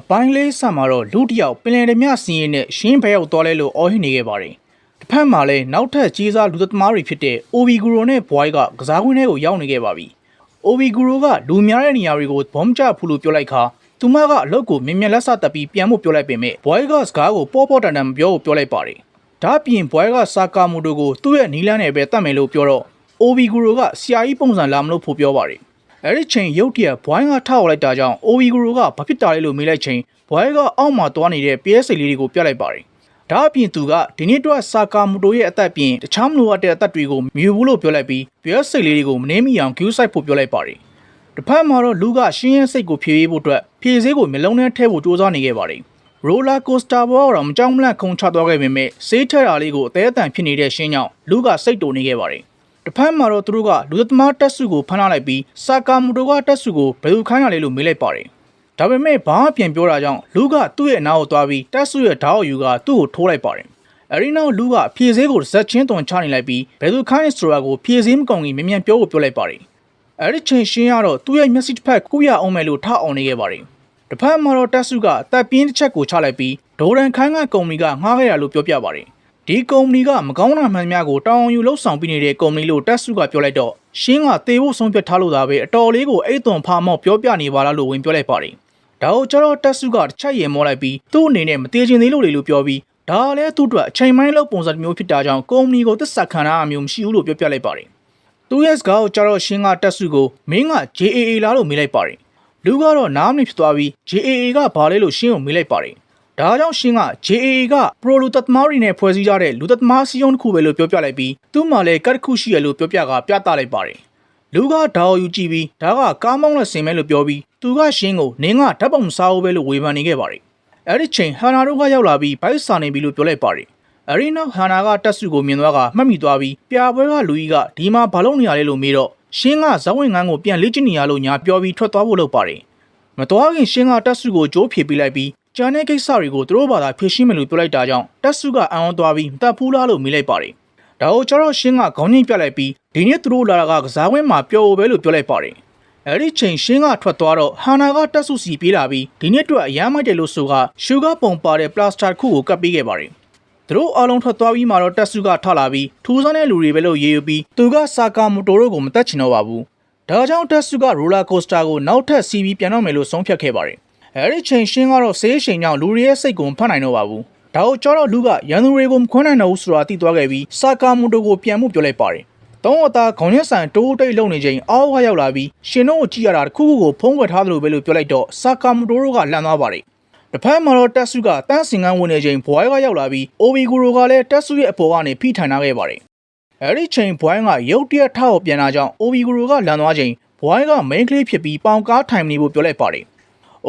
အပိုင်းလေးဆက်မှာတော့လူတစ်ယောက်ပင်လယ်ဓမြစီးရင်နဲ့ရှင်းဘဲရောက်သွားလဲလို့အော်ဟစ်နေခဲ့ပါတယ်။တစ်ဖက်မှာလည်းနောက်ထပ်ကြီးစားလူသက်သမားတွေဖြစ်တဲ့ OB Guru နဲ့ Boy ကကစားကွင်းထဲကိုရောက်နေခဲ့ပါပြီ။ OB Guru ကလူများတဲ့နေရာတွေကိုဘုံကျဖူလို့ပြောလိုက်ခါသူမကအလုတ်ကိုမြင်မြင်လက်စတက်ပြီးပြန်ဖို့ပြောလိုက်ပေမဲ့ Boy ကစကားကိုပေါ်ပေါ်တန်တန်မပြောဖို့ပြောလိုက်ပါတယ်။ဒါ့အပြင် Boy ကစာကာမိုတိုကိုသူ့ရဲ့နီလန်းနဲ့ပဲတတ်မယ်လို့ပြောတော့ OB Guru ကဆရာကြီးပုံစံလာမလို့ဖို့ပြောပါတယ်။ အဲ့ဒီချိန်ရုတ်တရက်ဘွိုင်းကထောက်လိုက်တာကြောင့် OB Guru ကဘာဖြစ်တာလဲလို့မေးလိုက်ချိန်ဘွိုင်းကအောက်မှာသွားနေတဲ့ PS လေးတွေကိုပြလိုက်ပါတယ်။ဒါအပြင်သူကဒီနေ့တော့စာကာမိုတိုရဲ့အသက်ပြင်တခြားမလိုအပ်တဲ့အသက်တွေကိုမြူဘူးလို့ပြောလိုက်ပြီး PS လေးတွေကိုမနှင်းမိအောင် queue site ဖို့ပြောလိုက်ပါတယ်။တစ်ဖက်မှာတော့လူကရှင်းရဲစိတ်ကိုဖြည့်ရေးဖို့အတွက်ဖြည့်စည်းကိုမျိုးလုံးထဲထည့်ဖို့စူးစမ်းနေခဲ့ပါတယ်။ roller coaster ဘောတော့မကြောက်မလန့်ခုံချသွားခဲ့ပေမဲ့စေးထက်တာလေးကိုအသေးအတန်ဖြစ်နေတဲ့ရှင်းကြောင့်လူကစိတ်တူနေခဲ့ပါတယ်။ တစ်ဖက်မှာတော့သူတို့ကလူသမားတက်စုကိုဖမ်းလာလိုက်ပြီးစာကာမူတိုကတက်စုကိုဘယ်လိုခိုင်းရလဲလို့မေးလိုက်ပါတယ်။ဒါပေမဲ့ဘာမှပြန်ပြောတာကြောင့်လူကသူ့ရဲ့နားကိုသွားပြီးတက်စုရဲ့ဓာတ်အယူကသူ့ကိုထိုးလိုက်ပါတယ်။အဲဒီနောက်လူကဖြည့်စည်းကိုဇက်ချင်းသွန်ချနေလိုက်ပြီးဘယ်လိုခိုင်းဆိုတာကိုဖြည့်စည်းမကုန်ကြီးမြင်မြန်ပြောဖို့ပြောလိုက်ပါတယ်။အဲဒီချိန်ရှင်းရတော့သူ့ရဲ့မျက်စိတစ်ဖက်ကူရအောင်မယ်လို့ထအောင်နေခဲ့ပါတယ်။တစ်ဖက်မှာတော့တက်စုကတပ်ပြင်းတစ်ချက်ကိုချလိုက်ပြီးဒေါ်ရန်ခိုင်းကကုမ္ပဏီကငှားခဲ့ရလို့ပြောပြပါတယ်။ ဒီကုမ္ပဏီကမကောင်းတာမှန်သမျှကိုတောင်းအောင်ယူလှုပ်ဆောင်ပြီးနေတဲ့ကုမ္ပဏီလို့တက်စုကပြောလိုက်တော့ရှင်းကသေဖို့ဆုံးဖြတ်ထားလို့သာပဲအတော်လေးကိုအိတ်သွန်ဖာမောက်ပြောပြနေပါလားလို့ဝင်ပြောလိုက်ပါတယ်။ဒါကိုကျတော့တက်စုကတစ်ချက်ရေမောလိုက်ပြီးသူ့အနေနဲ့မသေးချင်သေးလို့လေလို့ပြောပြီးဒါလည်းသူ့အတွက်အချိန်မိုင်းလောက်ပုံစံမျိုးဖြစ်တာကြောင့်ကုမ္ပဏီကိုသစ္စာခံရအမျိုးမရှိဘူးလို့ပြောပြလိုက်ပါတယ်။သူရဲ့စကားကိုကျတော့ရှင်းကတက်စုကိုမင်းက JAA လားလို့မေးလိုက်ပါတယ်။လူကတော့နားမလည်ဖြစ်သွားပြီး JAA ကဘာလဲလို့ရှင်းကိုမေးလိုက်ပါတယ်။ ဒါကြောင့်ရှင်းက JAA က Pro လူသက်သမားတွေနဲ့ဖွဲ့စည်းကြတဲ့လူသက်သမားစီယုံတစ်ခုပဲလို့ပြောပြလိုက်ပြီးသူ့မှာလည်းကတ်တစ်ခုရှိရလို့ပြောပြကပြသလိုက်ပါတယ်။လူကဒါကိုယူကြည့်ပြီးဒါကကားမောင်းနဲ့ဆင်မဲလို့ပြောပြီးသူကရှင်းကိုနင်းကဓာတ်ပုံမစားဘူးပဲလို့ဝေဖန်နေခဲ့ပါတယ်။အဲ့ဒီချိန်ဟန်နာတို့ကရောက်လာပြီးဘိုက်စာနေပြီလို့ပြောလိုက်ပါတယ်။အရီနောက်ဟန်နာကတက်စုကိုမြင်သွားကမှတ်မိသွားပြီးပြပွဲကလူကြီးကဒီမှာဘာလုပ်နေရလဲလို့မေးတော့ရှင်းကဇဝင်ငန်းကိုပြန်လေ့ကျင့်နေရလို့ညာပြောပြီးထွက်သွားဖို့လုပ်ပါတယ်။မတော်ခင်ရှင်းကတက်စုကိုကြိုးဖြေပေးလိုက်ပြီး ကျန်တဲ့ကိစ္စတွေကိုသူတို့ဘာသာဖြေရှင်းမယ်လို့ပြောလိုက်တာကြောင့်တက်စုကအံ့ဩသွားပြီးမတက်ဖူးလားလို့မေးလိုက်ပါတယ်။ဒါကိုကျတော့ရှင်းကခေါင်းငိမ့်ပြလိုက်ပြီးဒီနေ့သူတို့လာတာကကစားဝင်းမှာပျော်ပဲလို့ပြောလိုက်ပါတယ်။အဲ့ဒီချိန်ရှင်းကထွက်သွားတော့ဟာနာကတက်ဆုစီပြေးလာပြီးဒီနေ့အတွက်အရမ်းမိုက်တယ်လို့ဆိုကရှူဂါပုံပါတဲ့ပလတ်စတာခုကိုကပ်ပေးခဲ့ပါတယ်။သူတို့အားလုံးထွက်သွားပြီးမှတော့တက်ဆုကထလာပြီးထူးဆန်းတဲ့လူတွေပဲလို့ရေးယူပြီးသူကစာကာမိုတိုတို့ကိုမတက်ချင်တော့ပါဘူး။ဒါကြောင့်တက်ဆုကရိုလာကိုစတာကိုနောက်ထပ်စီးပြီးပြန်တော့မယ်လို့ဆုံးဖြတ်ခဲ့ပါတယ်။ အဲ့ဒီချိန်ရှင်းကတော့ဆေးရှင်ကြောင့်လူတွေရဲ့စိတ်ကိုမဖတ်နိုင်တော့ပါဘူး။ဒါကိုကြောတော့လူကရန်သူတွေကိုမခွန်းနိုင်တော့ဘူးဆိုတာသိသွားခဲ့ပြီးစာကာမိုတိုကိုပြန်မှုပြောလိုက်ပါတယ်။သုံးအသားခေါင်းရက်ဆန်တိုးတိတ်လုံနေချိန်အောက်ကရောက်လာပြီးရှင်တို့ကိုကြည့်ရတာတစ်ခုခုကိုဖုံးကွယ်ထားသလိုပဲလို့ပြောလိုက်တော့စာကာမိုတိုတို့ကလန့်သွားပါတယ်။တစ်ဖက်မှာတော့တက်ဆုကတန်းစင်ကန်းဝင်နေချိန်ဘွိုင်းကရောက်လာပြီးအိုဘီဂူရိုကလည်းတက်ဆုရဲ့အပေါ်ကနေဖိထိုင်ထားခဲ့ပါတယ်။အဲဒီချိန်ဘွိုင်းကရုတ်တရက်ထောက်ပြန်လာကြောင်းအိုဘီဂူရိုကလန့်သွားချိန်ဘွိုင်းကမိန်ကလေးဖြစ်ပြီးပေါင်ကားထိုင်နေဖို့ပြောလိုက်ပါတယ်။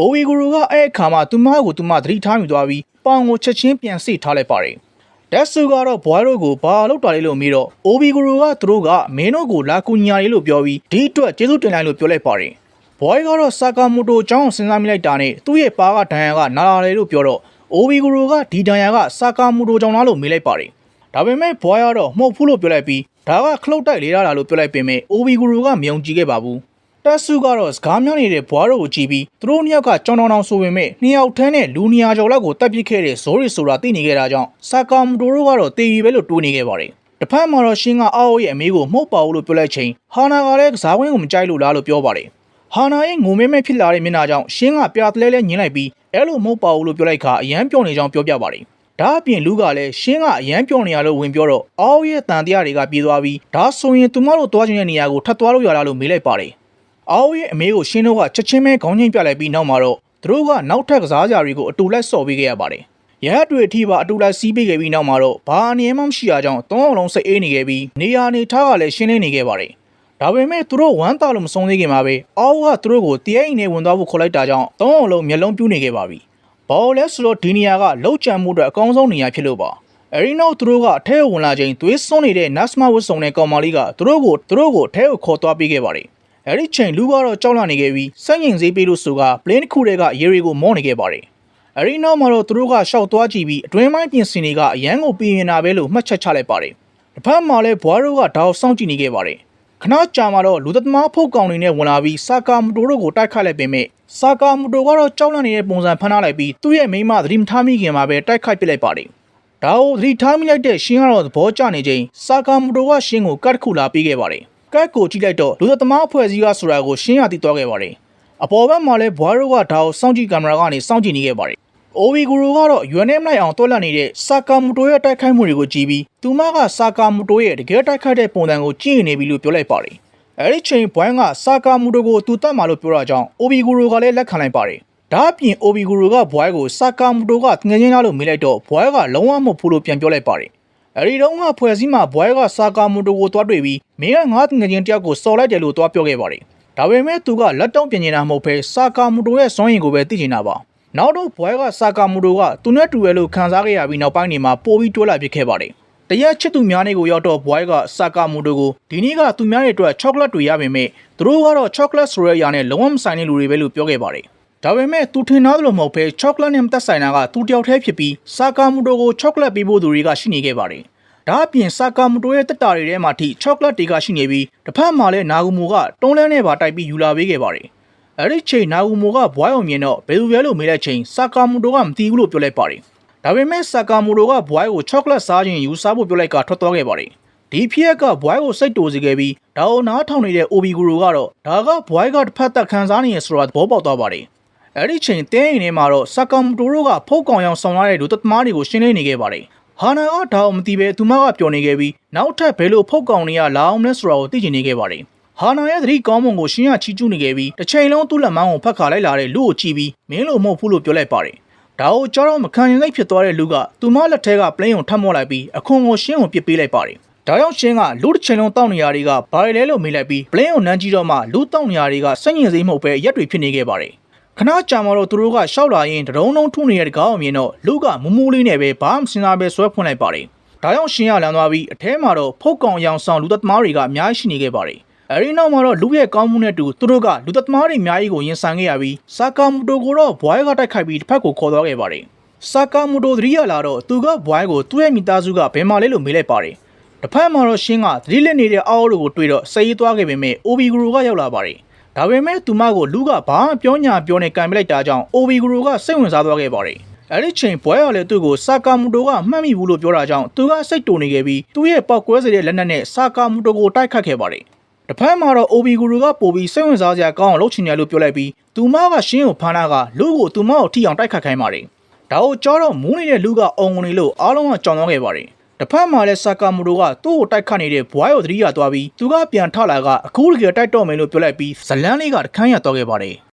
အိုဘီဂူရိုကအဲ့အခါမှာသူမကိုသူမသတိထားမိသွားပြီးပေါင်ကိုချက်ချင်းပြန်စိတ်ထားလိုက်ပါတယ်။တက်ဆူကတော့ဘွားတို့ကိုဘာလုပ်တာလဲလို့မေးတော့အိုဘီဂူရိုကသူတို့ကမင်းတို့ကိုလာကူညာလေးလို့ပြောပြီးဒီအတွက်ကျေးဇူးတင်လိုက်လို့ပြောလိုက်ပါတယ်။ဘွားကတော့ဆာကာမိုတိုအကြောင်းစဉ်းစားမိလိုက်တာနဲ့သူ့ရဲ့ပါကဒဏ်ရာကနာလာတယ်လို့ပြောတော့အိုဘီဂူရိုကဒီဒဏ်ရာကဆာကာမိုတိုကြောင့်လားလို့မေးလိုက်ပါတယ်။ဒါပေမဲ့ဘွားကတော့မဟုတ်ဘူးလို့ပြောလိုက်ပြီးဒါကခလုတ်တိုက်လေးလာလို့ပြောလိုက်ပေမဲ့အိုဘီဂူရိုကမယုံကြည်ခဲ့ပါဘူး။ တက်ဆုကတော့စကားများနေတဲ့ဘွားတို့ကိုကြည့်ပြီးသူတို့နှစ်ယောက်ကကြောင်တောင်တောင်ဆိုပေမဲ့နှစ်ယောက်တန်းနဲ့လူနီယာကျော်လောက်ကိုတပ်ပစ်ခဲ့တဲ့ဇိုးရီဆိုတာသိနေခဲ့တာကြောင့်ဆာကာမူတိုတို့ကတော့တေရီပဲလို့တွေးနေခဲ့ပါတယ်။တစ်ဖက်မှာတော့ရှင်းကအောက်ရဲ့အမေကိုမှုတ်ပါဘူးလို့ပြောလိုက်ချိန်ဟာနာကလည်းကစားဝင်းကိုမကြိုက်လို့လားလို့ပြောပါတယ်။ဟာနာရဲ့ငုံမဲမဲဖြစ်လာတဲ့မျက်နှာကြောင့်ရှင်းကပြာတလဲလဲညင်းလိုက်ပြီးအဲလိုမှုတ်ပါဘူးလို့ပြောလိုက်ခါအရန်ပြောနေကြောင်းပြောပြပါတယ်။ဒါအပြင်လူကလည်းရှင်းကအရန်ပြောနေရလို့ဝင်ပြောတော့အောက်ရဲ့တန်တရားတွေကပြေးသွားပြီးဒါဆိုရင်သူမတို့သွားခြင်းတဲ့နေရာကိုထပ်သွားလို့ရလားလို့မေးလိုက်ပါတယ်။ အောက်ရဲ့အမေကိုရှင်းတို့ကချက်ချင်းပဲခေါင်းချင်းပြလိုက်ပြီးနောက်မှာတော့သူတို့ကနောက်ထပ်ကစားကြတွေကိုအတူလိုက်ဆော့ပေးခဲ့ရပါတယ်။ရဟတ်တွေအထိပါအတူလိုက်စီးပေးခဲ့ပြီးနောက်မှာတော့ဘာအနေမှမရှိရကြောင်းသုံးအောင်လုံးစိတ်အေးနေခဲ့ပြီးနေရာနေထားကလည်းရှင်းလင်းနေခဲ့ပါတယ်။ဒါပေမဲ့သူတို့ဝမ်းသာလို့မဆုံးသေးခင်မှာပဲအောက်ကသူတို့ကိုတရိုက်နေဝင်သွားဖို့ခေါ်လိုက်တာကြောင့်သုံးအောင်လုံးမျက်လုံးပြူးနေခဲ့ပါပြီ။ဘောလဲဆိုတော့ဒီနေရာကလှုပ်ကြံမှုအတွက်အကောင်းဆုံးနေရာဖြစ်လို့ပါ။အဲဒီနောက်သူတို့ကအထဲကိုဝင်လာချိန်သွေးစွန်းနေတဲ့ Nasma ဝတ်စုံတဲ့ကောင်မလေးကသူတို့ကိုသူတို့ကိုအထဲကိုခေါ်သွားပေးခဲ့ပါတယ်။ အဲဒီချိန်လူကတော့ကြောက်လန့်နေခဲ့ပြီးစက်ရင်စေးပေးလို့ဆိုက plane တစ်ခုတည်းကရေတွေကိုမောနေခဲ့ပါတယ်။အဲဒီနောက်မှာတော့သူတို့ကရှောက်သွားကြည့်ပြီးအတွင်းပိုင်းပြင်ဆင်တွေကအရန်ကိုပြင်ရင်တာပဲလို့မှတ်ချက်ချလိုက်ပါတယ်။တစ်ဖက်မှာလည်းဘွားတို့ကဒါကိုစောင့်ကြည့်နေခဲ့ပါတယ်။ခဏကြာမှတော့လူသက်သမားဖုတ်ကောင်တွေနဲ့ဝင်လာပြီးစာကာမူတိုတို့ကိုတိုက်ခတ်လိုက်ပေမဲ့စာကာမူတိုကတော့ကြောက်လန့်နေတဲ့ပုံစံဖမ်းထားလိုက်ပြီးသူ့ရဲ့မိန်းမသတိမထားမိခင်မှာပဲတိုက်ခိုက်ပစ်လိုက်ပါတယ်။ဒါကိုသတိထားမိလိုက်တဲ့ရှင်းကတော့သဘောကျနေချိန်စာကာမူတိုကရှင်းကိုကတ်တစ်ခုလာပေးခဲ့ပါတယ်။ ကတ်ကိုကြည့်လိုက်တော့လူသက်သမားအဖွဲ့အစည်းကဆိုတာကိုရှင်းရသိသွားခဲ့ပါတယ်။အပေါ်ဘက်မှာလည်းဘွားတို့ကဒါကိုစောင့်ကြည့်ကင်မရာကနေစောင့်ကြည့်နေခဲ့ပါတယ်။အိုဝီဂူရိုကတော့ရွယ်နေမလိုက်အောင်တွက်လက်နေတဲ့စာကာမူတိုရဲ့တိုက်ခိုက်မှုတွေကိုကြည့်ပြီးသူမကစာကာမူတိုရဲ့တကယ်တိုက်ခိုက်တဲ့ပုံစံကိုကြည့်နေပြီလို့ပြောလိုက်ပါတယ်။အဲဒီချိန်ဘွိုင်းကစာကာမူတိုကိုသူတတ်မှလို့ပြောတာကြောင့်အိုဝီဂူရိုကလည်းလက်ခံလိုက်ပါတယ်။ဒါအပြင်အိုဝီဂူရိုကဘွိုင်းကိုစာကာမူတိုကငငင်းသားလို့မေးလိုက်တော့ဘွိုင်းကလုံးဝမဟုတ်ဘူးလို့ပြန်ပြောလိုက်ပါတယ်။ အဲဒီတော့ကဖွဲ့စည်းမှာဘွိုင်းကစာကာမူတိုကိုတွားတွေ့ပြီးမင်းကငါးငငင်းတယောက်ကိုစော်လိုက်တယ်လို့တွားပြောခဲ့ပါတယ်။ဒါပေမဲ့သူကလက်တောင့်ပြင်နေတာမဟုတ်ဘဲစာကာမူတိုရဲ့စွမ်းရည်ကိုပဲသိချင်တာပါ။နောက်တော့ဘွဲကစာကာမူတိုကသူနဲ့တူရလို့ခံစားခဲ့ရပြီးနောက်ပိုင်းနေမှာပိုပြီးတွဲလာပြစ်ခဲ့ပါတယ်။တရက်ချစ်သူများနေကိုရောက်တော့ဘွဲကစာကာမူတိုကိုဒီနေ့ကသူများရဲ့အတွက်ချောကလက်တွေရပေမဲ့သူတို့ကတော့ချောကလက်ဆိုတဲ့အရာနဲ့လုံးဝမဆိုင်တဲ့လူတွေပဲလို့ပြောခဲ့ပါတယ်။ ဒါပေမဲ့သူထင်သားလို့မဟုတ်ဘဲချောကလက်နဲ့မသက်ဆိုင်တာကသူတယောက်တည်းဖြစ်ပြီးစာကာမူတိုကိုချောကလက်ပေးဖို့သူတွေကရှိနေခဲ့ပါတယ်။ဒါအပြင်စာကာမူတိုရဲ့တက်တာတွေထဲမှာထိချောကလက်တွေကရှိနေပြီးတစ်ဖက်မှာလည်းနာဂူမူကတွန်းလန်းနဲ့ပါတိုက်ပြီးယူလာပေးခဲ့ပါတယ်။အဲ့ဒီချိန်နာဂူမိုကဘွားအောင်မြင်တော့ဘယ်သူလဲလို့မေးလိုက်ချိန်စာကာမူတိုကမသိဘူးလို့ပြောလိုက်ပါတယ်။ဒါပေမဲ့စာကာမူတိုကဘွားကိုချောကလက်စားခြင်းယူစားဖို့ပြောလိုက်ကထွက်သွားခဲ့ပါတယ်။ဒီဖြစ်ရက်ကဘွားကိုစိတ်တူစေခဲ့ပြီးဒါအောင်နားထောင်နေတဲ့အိုဘီဂူရိုကတော့ဒါကဘွားကတစ်ဖက်သက်ခံစားနေရဆိုတာသဘောပေါက်သွားပါတယ်။ အဲ့ဒီချိန်တင်းရင်ထဲမှာတော့စာကာမူတိုတို့ကဖုတ်ကောင်ရောင်ဆောင်လာတဲ့လူသက်သမားတွေကိုရှင်းလင်းနေခဲ့ပါတယ်။ဟာနာကဒါအောင်မသိပဲသူမကပျော်နေခဲ့ပြီးနောက်ထပ်ဘယ်လိုဖုတ်ကောင်တွေကလာအောင်လဲဆိုတာကိုသိချင်နေခဲ့ပါတယ်။ဟာနာရဲ့သတိကောင်းမွန်ကိုရှင်းရချီကျူးနေခဲ့ပြီးတစ်ချိန်လုံးသူ့လက်မောင်းကိုဖက်ခါလိုက်လာတဲ့လူကိုကြည့်ပြီးမင်းလိုမဟုတ်ဘူးလို့ပြောလိုက်ပါတယ်။ဒါကိုကြောတော့မခံရင်စိတ်ဖြစ်သွားတဲ့လူကသူမလက်ထဲကပလင်းကိုထပ်မော့လိုက်ပြီးအခွန်ကိုရှင်းကိုပစ်ပေးလိုက်ပါတယ်။ဒါကြောင့်ရှင်းကလူတစ်ချိန်လုံးတောက်နေရတွေကဘာလဲလို့မေးလိုက်ပြီးပလင်းကိုနမ်းကြည့်တော့မှလူတောက်နေရတွေကစိတ်ညစ်စိမ့်မဟုတ်ပဲရက်တွေဖြစ်နေခဲ့ပါတယ်။ ခဏကြာမှတော့သူတို့ကရှောက်လာရင်တရုံလုံးထုနေတဲ့ကောင်အမြင်တော့လူကမူးမူးလေးနဲ့ပဲဘာမှမစင်စားပဲဆွဲဖွင့်လိုက်ပါတယ်။ဒါကြောင့်ရှင်းရလန်သွားပြီးအထဲမှာတော့ဖုတ်ကောင်ရောင်ဆောင်လူသက်သမားတွေကအများကြီးရှိနေခဲ့ပါတယ်။အဲဒီနောက်မှာတော့လူရဲ့ကောင်းမှုနဲ့တူသူတို့ကလူသက်သမားတွေအများကြီးကိုရင်ဆိုင်ခဲ့ရပြီးစာကာမူတိုကိုတော့ဘွိုင်းကတိုက်ခိုက်ပြီးတစ်ဖက်ကိုခေါ်သွားခဲ့ပါတယ်။စာကာမူတိုသတိရလာတော့သူကဘွိုင်းကိုသူ့ရဲ့မိသားစုကဘယ်မှာလဲလို့မေးလိုက်ပါတယ်။တစ်ဖက်မှာတော့ရှင်းကသတိလက်နေတဲ့အောက်တို့ကိုတွေ့တော့စိတ်ရေးသွားခဲ့ပေမဲ့အိုဘီဂူရိုကရောက်လာပါတယ်။ ဒါပေမဲ့သူမကိုလူကဘာမှပြောညာပြောနေကင်ပလိုက်တာကြောင့်အိုဘီဂူရိုကစိတ်ဝင်စားသွားခဲ့ပါတယ်။အဲ့ဒီချိန်ဘွဲရလည်းသူ့ကိုစာကာမူတိုကမှတ်မိဘူးလို့ပြောတာကြောင့်သူကစိတ်တူနေခဲ့ပြီးသူ့ရဲ့ပောက်ကွဲစေတဲ့လက်နက်နဲ့စာကာမူတိုကိုတိုက်ခတ်ခဲ့ပါတယ်။တစ်ဖက်မှာတော့ OB ဂူရူကပို့ပြီးစိတ်ဝင်စားစရာကောင်းအောင်လုပ်ချင်တယ်လို့ပြောလိုက်ပြီးသူမကရှင်းကိုဖမ်းတာကလူကိုသူမကိုထိအောင်တိုက်ခတ်ခိုင်းပါတယ်။ဒါကိုကြောတော့မူးနေတဲ့လူကအုံငုံနေလို့အားလုံးကကြောင်သွားခဲ့ပါတယ်။ တစ်ဖက်မှာလည်းစာကာမူတိုကသူ့ကိုတိုက်ခတ်နေတဲ့ဘွားရောသတိရသွားပြီးသူကပြန်ထလာကအခုတကယ်တိုက်တော့မယ်လို့ပြောလိုက်ပြီးဇလန်းလေးကတခန်းရသွားခဲ့ပါတယ်။